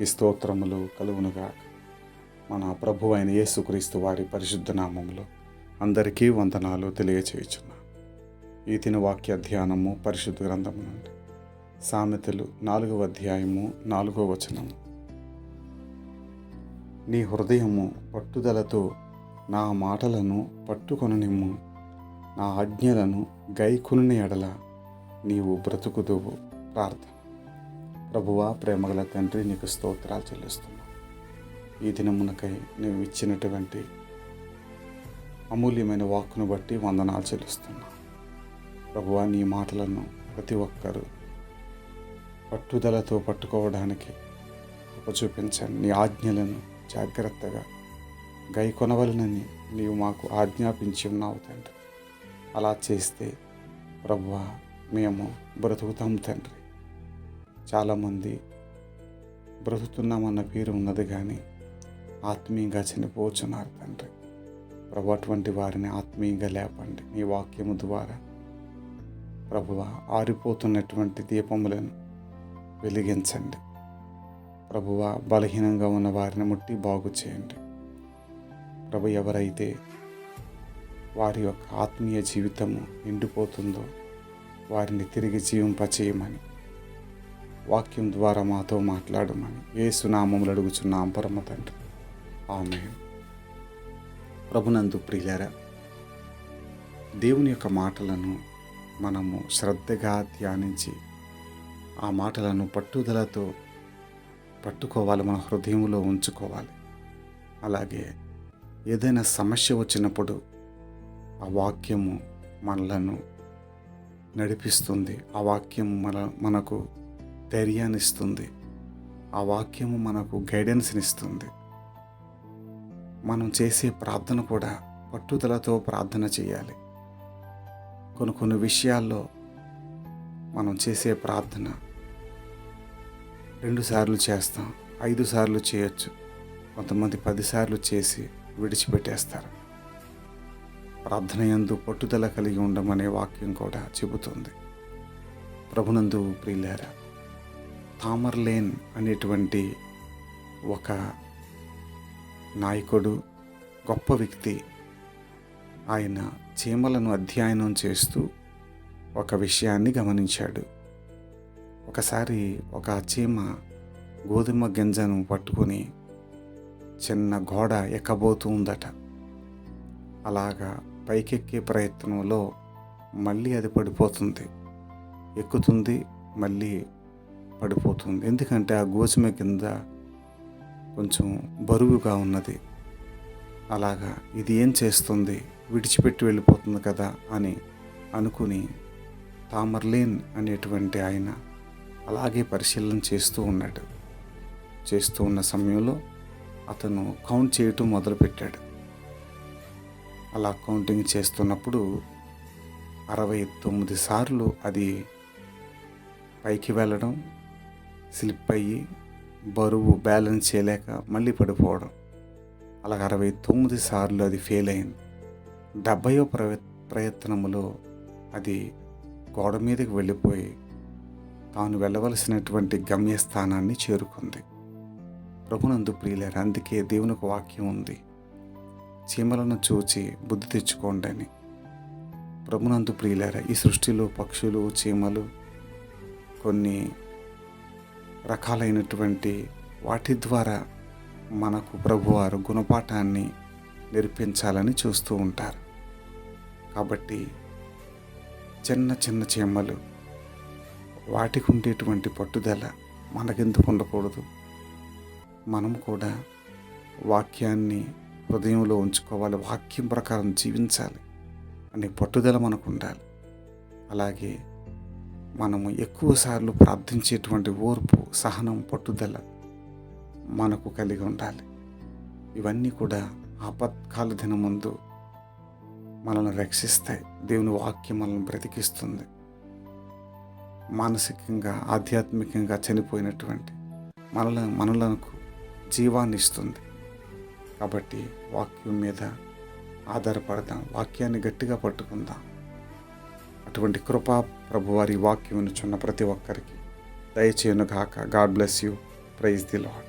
ఈ స్తోత్రములు కలుగునుగాక. మన ప్రభు అయిన యేసుక్రీస్తు వారి పరిశుద్ధ నామములో అందరికీ వందనాలు తెలియచేయుచున్నా. ఈ తిన వాక్య ధ్యానము పరిశుద్ధ గ్రంథము నుండి సామెతలు నాలుగవ అధ్యాయము నాలుగవ వచనము. నీ హృదయము పట్టుదలతో నా మాటలను పట్టుకొననిమ్ము. నా ఆజ్ఞలను గైకుని ఎడల నీవు బ్రతుకుదువు. ప్రార్థన. ప్రభువా ప్రేమగల తండ్రి నీకు స్తోత్రాలు చెల్లిస్తున్నాను ఈ దినమునకై నువ్వు ఇచ్చినటువంటి అమూల్యమైన వాక్కును బట్టి వందనాలు చెల్లిస్తున్నా. ప్రభువా నీ మాటలను ప్రతి ఒక్కరూ పట్టుదలతో పట్టుకోవడానికి చూపించండి. నీ ఆజ్ఞలను జాగ్రత్తగా గై కొనవలనని నీవు మాకు ఆజ్ఞాపించి ఉన్నావు తండ్రి. అలా చేస్తే ప్రభువా మేము బ్రతుకుతాం తండ్రి. చాలామంది బ్రతుకుతున్నామన్న పేరు ఉన్నది కానీ ఆత్మీయంగా చనిపోతున్నారు తండ్రి. ప్రభు అటువంటి వారిని ఆత్మీయంగా లేపండి. మీ వాక్యము ద్వారా ప్రభువ ఆరిపోతున్నటువంటి దీపములను వెలిగించండి. ప్రభువ బలహీనంగా ఉన్న వారిని ముట్టి బాగు చేయండి. ప్రభు ఎవరైతే వారి యొక్క ఆత్మీయ జీవితము ఎండిపోతుందో వారిని తిరిగి జీవింపచేయమని వాక్యం ద్వారా మాతో మాట్లాడమని ఏ సునామములు అడుగుచున్నాం పరమ తండ్రి. ఆమె ప్రభునందు ప్రియులరా దేవుని యొక్క మాటలను మనము శ్రద్ధగా ధ్యానించి ఆ మాటలను పట్టుదలతో పట్టుకోవాలి మన హృదయంలో ఉంచుకోవాలి. అలాగే ఏదైనా సమస్య వచ్చినప్పుడు ఆ వాక్యము మనలను నడిపిస్తుంది. ఆ వాక్యం మన మనకు ధైర్యాన్ని ఇస్తుంది ఆ వాక్యము మనకు గైడెన్స్ని ఇస్తుంది మనం చేసే ప్రార్థన కూడా పట్టుదలతో ప్రార్థన చేయాలి. కొన్ని కొన్ని విషయాల్లో మనం చేసే ప్రార్థన రెండు సార్లు చేస్తాం ఐదు సార్లు చేయొచ్చు. కొంతమంది పదిసార్లు చేసి విడిచిపెట్టేస్తారు. ప్రార్థన ఎందు పట్టుదల కలిగి ఉండమనే వాక్యం కూడా చెబుతుంది. ప్రభునందు ప్రియులారా థామర్లేన్ అనేటువంటి ఒక నాయకుడు గొప్ప వ్యక్తి ఆయన చీమలను అధ్యయనం చేస్తూ ఒక విషయాన్ని గమనించాడు. ఒకసారి ఒక చీమ గోధుమ గింజను పట్టుకొని చిన్న గోడ ఎక్కబోతూ ఉందట. అలాగా పైకెక్కే ప్రయత్నంలో మళ్ళీ అది పడిపోతుంది. ఎక్కుతుంది మళ్ళీ పడిపోతుంది. ఎందుకంటే ఆ గోధుమ కింద కొంచెం బరువుగా ఉన్నది. అలాగా ఇది ఏం చేస్తుంది? విడిచిపెట్టి వెళ్ళిపోతుంది కదా అని అనుకుని తామర్లేన్ అనేటువంటి ఆయన అలాగే పరిశీలన చేస్తూ ఉన్నాడు. చేస్తూ ఉన్న సమయంలో అతను కౌంట్ చేయటం మొదలుపెట్టాడు. అలా కౌంటింగ్ చేస్తున్నప్పుడు అరవై తొమ్మిది సార్లు అది పైకి వెళ్ళడం స్లిప్ అయ్యి బరువు బ్యాలెన్స్ చేయలేక మళ్ళీ పడిపోవడం. అలాగ అరవై తొమ్మిది సార్లు అది ఫెయిల్ అయింది. డెబ్బయో ప్రయ ప్రయత్నములో అది గోడ మీదకి వెళ్ళిపోయి తాను వెళ్ళవలసినటువంటి గమ్యస్థానాన్ని చేరుకుంది. ప్రభునందు ప్రియులేరు అందుకే దేవునికి వాక్యం ఉంది. చీమలను చూచి బుద్ధి తెచ్చుకోండి అని. ప్రభునందు ప్రియులేరా ఈ సృష్టిలో పక్షులు చీమలు కొన్ని రకాలైనటువంటి వాటి ద్వారా మనకు ప్రభువారు గుణపాఠాన్ని నేర్పించాలని చూస్తూ ఉంటారు. కాబట్టి చిన్న చిన్న చీమలు వాటికి ఉండేటువంటి పట్టుదల మనకెందుకు ఉండకూడదు. మనం కూడా వాక్యాన్ని హృదయంలో ఉంచుకోవాలి వాక్యం ప్రకారం జీవించాలి అనే పట్టుదల మనకు ఉండాలి. అలాగే మనము ఎక్కువసార్లు ప్రార్థించేటువంటి ఓర్పు సహనం పట్టుదల మనకు కలిగి ఉండాలి. ఇవన్నీ కూడా ఆపత్కాల దినం ముందు మనల్ని రక్షిస్తాయి. దేవుని వాక్యం మనల్ని బ్రతికిస్తుంది. మానసికంగా ఆధ్యాత్మికంగా చనిపోయినటువంటి మనల మనలకు జీవాన్ని ఇస్తుంది. కాబట్టి వాక్యం మీద ఆధారపడదాం. వాక్యాన్ని గట్టిగా పట్టుకుందాం. అటువంటి కృపా ప్రభువారి వాక్యం వినుచున్న ప్రతి ఒక్కరికి. దయచేయను గాక God bless you praise the Lord